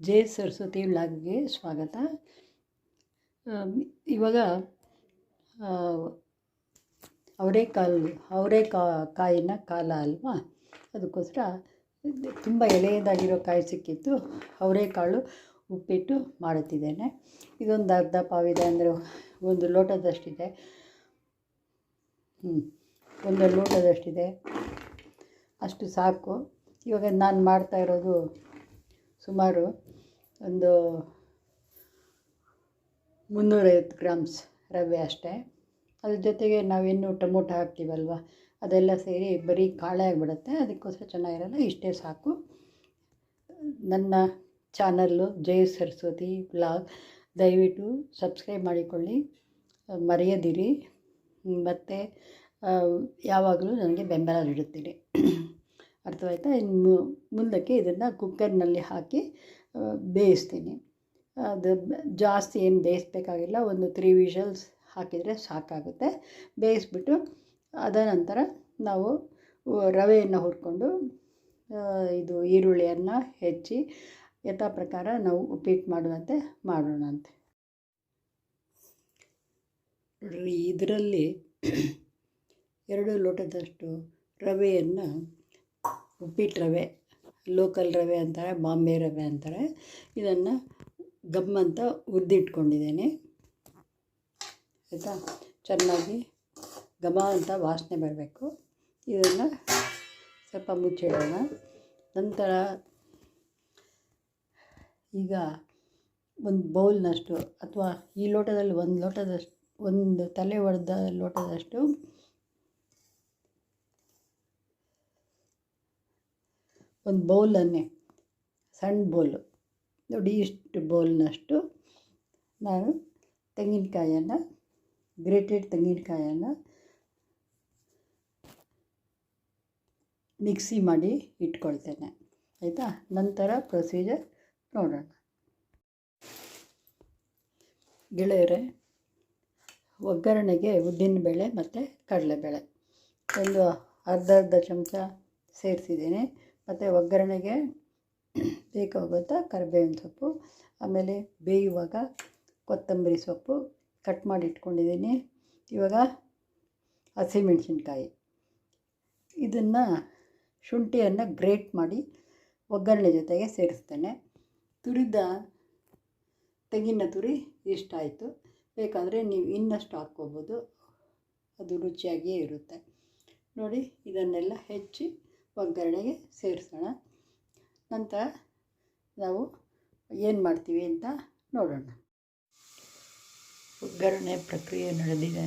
J Saraswati ವ್ಲಾಗ್ಗೆ ಸ್ವಾಗತ. ಇವಾಗ ಅವರೆಕಾಳು ಅವರೆಕಾ ಕಾಯಿನ ಕಾಲ ಅಲ್ವಾ? ಅದಕ್ಕೋಸ್ಕರ ತುಂಬ ಎಳೆಯದಾಗಿರೋ ಕಾಯಿ ಸಿಕ್ಕಿತ್ತು. ಅವರೆಕಾಳು ಉಪ್ಪಿಟ್ಟು ಮಾಡುತ್ತಿದ್ದೇನೆ. ಇದೊಂದು ಅರ್ಧ ಪಾವಿದೆ ಅಂದರೆ ಒಂದು ಲೋಟದಷ್ಟಿದೆ. ಹ್ಞೂ ಒಂದು ಲೋಟದಷ್ಟಿದೆ. ಅಷ್ಟು ಸಾಕು. ಇವಾಗ ನಾನು ಮಾಡ್ತಾ ಇರೋದು ಸುಮಾರು ಒಂದು ಮುನ್ನೂರೈವತ್ತು ಗ್ರಾಮ್ಸ್ ರವೆ ಅಷ್ಟೇ. ಅದ್ರ ಜೊತೆಗೆ ನಾವೇನು ಟೊಮೊಟೊ ಹಾಕ್ತೀವಲ್ವ, ಅದೆಲ್ಲ ಸೇರಿ ಬರೀ ಕಾಳೆ ಆಗಿಬಿಡುತ್ತೆ. ಅದಕ್ಕೋಸ್ಕರ ಚೆನ್ನಾಗಿರಲ್ಲ, ಇಷ್ಟೇ ಸಾಕು. ನನ್ನ ಚಾನಲ್ಲು ಜಯ ಸರಸ್ವತಿ ಬ್ಲಾಗ್, ದಯವಿಟ್ಟು ಸಬ್ಸ್ಕ್ರೈಬ್ ಮಾಡಿಕೊಳ್ಳಿ, ಮರೆಯದಿರಿ. ಮತ್ತು ಯಾವಾಗಲೂ ನನಗೆ ಬೆಂಬಲ ನೀಡುತ್ತೀರಿ ಅರ್ಥವಾಯ್ತಾ? ಇನ್ನು ಮುಂದಕ್ಕೆ ಇದನ್ನು ಕುಕ್ಕರ್ನಲ್ಲಿ ಹಾಕಿ ಬೇಯಿಸ್ತೀನಿ. ಅದು ಜಾಸ್ತಿ ಏನು ಬೇಯಿಸ್ಬೇಕಾಗಿಲ್ಲ. ಒಂದು ತ್ರೀ ವಿಷಲ್ಸ್ ಹಾಕಿದರೆ ಸಾಕಾಗುತ್ತೆ. ಬೇಯಿಸ್ಬಿಟ್ಟು ಅದ ನಂತರ ನಾವು ರವೆಯನ್ನು ಹುರ್ಕೊಂಡು ಇದು ಈರುಳ್ಳಿಯನ್ನು ಹೆಚ್ಚಿ ಯಥಾ ಪ್ರಕಾರ ನಾವು ಉಪ್ಪಿಟ್ಟು ಮಾಡುವಂತೆ ಮಾಡೋಣಂತೆ. ಇದರಲ್ಲಿ ಎರಡು ಲೋಟದಷ್ಟು ರವೆಯನ್ನು ಉಪ್ಪಿಟ್ಟು ರವೆ, ಲೋಕಲ್ ರವೆ ಅಂತಾರೆ, ಬಾಂಬೆ ರವೆ ಅಂತಾರೆ. ಇದನ್ನು ಗಮ್ ಅಂತ ಹುರಿದಿಟ್ಕೊಂಡಿದ್ದೇನೆ. ಆಯಿತಾ? ಚೆನ್ನಾಗಿ ಘಮ ಅಂತ ವಾಸನೆ ಬರಬೇಕು. ಇದನ್ನು ಸ್ವಲ್ಪ ಮುಚ್ಚಿಡೋಣ. ನಂತರ ಈಗ ಒಂದು ಬೌಲ್ನಷ್ಟು ಅಥವಾ ಈ ಲೋಟದಲ್ಲಿ ಒಂದು ಲೋಟದಷ್ಟು, ಒಂದು ತಲೆ ಒಡೆದ ಲೋಟದಷ್ಟು ಒಂದು ಬೌಲನ್ನೇ, ಸಣ್ಣ ಬೌಲು, ನೋಡಿ ಇಷ್ಟು ಬೌಲ್ನಷ್ಟು ನಾನು ತೆಂಗಿನಕಾಯನ್ನು ಗ್ರೇಟೆಡ್ ತೆಂಗಿನಕಾಯನ್ನು ಮಿಕ್ಸಿ ಮಾಡಿ ಇಟ್ಕೊಳ್ತೇನೆ. ಆಯಿತಾ? ನಂತರ ಪ್ರೊಸೀಜರ್ ನೋಡೋಣ. ಗೆಳೆಯರೆ, ಒಗ್ಗರಣೆಗೆ ಉದ್ದಿನಬೇಳೆ ಮತ್ತು ಕಡಲೆಬೇಳೆ. ಒಂದು ಅರ್ಧ ಅರ್ಧ ಚಮಚ ಸೇರಿಸಿದ್ದೀನಿ. ಮತ್ತು ಒಗ್ಗರಣೆಗೆ ಬೇಕಾಗುತ್ತಾ ಕರಿಬೇವಿನ ಸೊಪ್ಪು ಆಮೇಲೆ ಬೇಯುವಾಗ ಕೊತ್ತಂಬರಿ ಸೊಪ್ಪು ಕಟ್ ಮಾಡಿ ಇಟ್ಕೊಂಡಿದ್ದೀನಿ. ಇವಾಗ ಹಸಿಮೆಣಸಿನ್ಕಾಯಿ. ಇದನ್ನು ಶುಂಠಿಯನ್ನು ಗ್ರೇಟ್ ಮಾಡಿ ಒಗ್ಗರಣೆ ಜೊತೆಗೆ ಸೇರಿಸ್ತೇನೆ. ತುರಿದ ತೆಂಗಿನ ತುರಿ ಇಷ್ಟಾಯಿತು ಬೇಕಾದರೆ ನೀವು ಇನ್ನಷ್ಟು ಹಾಕ್ಕೋಬೋದು. ಅದು ರುಚಿಯಾಗಿಯೇ ಇರುತ್ತೆ. ನೋಡಿ, ಇದನ್ನೆಲ್ಲ ಹೆಚ್ಚಿ ಒಗ್ಗರಣೆಗೆ ಸೇರಿಸೋಣ. ನಂತರ ನಾವು ಏನು ಮಾಡ್ತೀವಿ ಅಂತ ನೋಡೋಣ. ಒಗ್ಗರಣೆ ಪ್ರಕ್ರಿಯೆ ನಡೆದಿದೆ.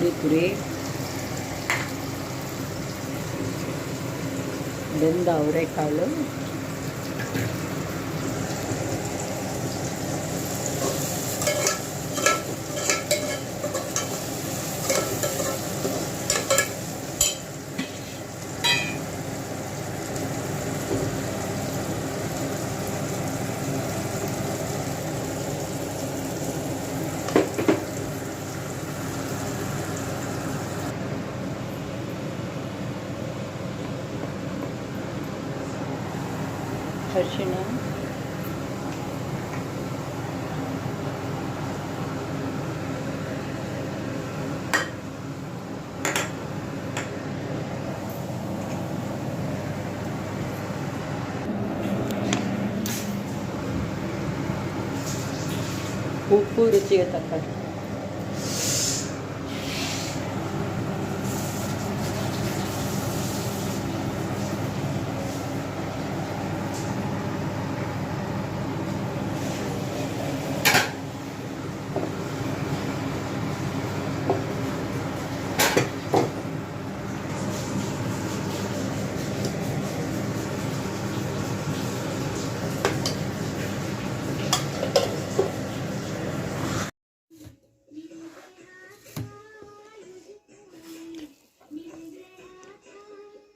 துருத்துரு ಬೆಂದ ಅವರೆಕಾಳು தர்ஷினா உப்பு ருச்சியை தக்காளி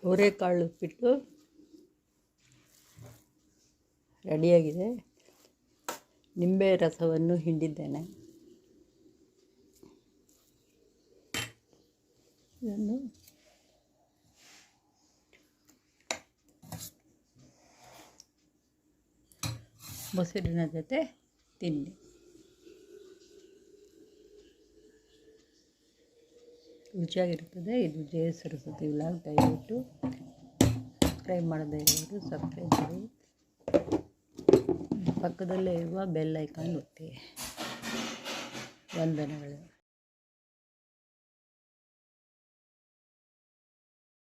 ಅವರೆಕಾಳು ಉಪ್ಪಿಟ್ಟು ರೆಡಿಯಾಗಿದೆ. ನಿಂಬೆ ರಸವನ್ನು ಹಿಂಡಿದ್ದೇನೆ. ಇದನ್ನು ಮೊಸರಿನ ಜೊತೆ ತಿನ್ನಿ. ರುಚಿಯಾಗಿರುತ್ತದೆ. ಇದು ಜಯ ಸರಸ್ವತಿ ವ್ಲಾಗ್. ದಯವಿಟ್ಟು ಸಬ್ಸ್ಕ್ರೈಬ್ ಮಾಡದೇ ಇರೋರು ಸಬ್ಸ್ಕ್ರೈಬ್ ಮಾಡಿ. ಪಕ್ಕದಲ್ಲೇ ಇರುವ ಬೆಲ್ ಐಕಾನ್ ಒತ್ತಿ. ವಂದನೆಗಳು.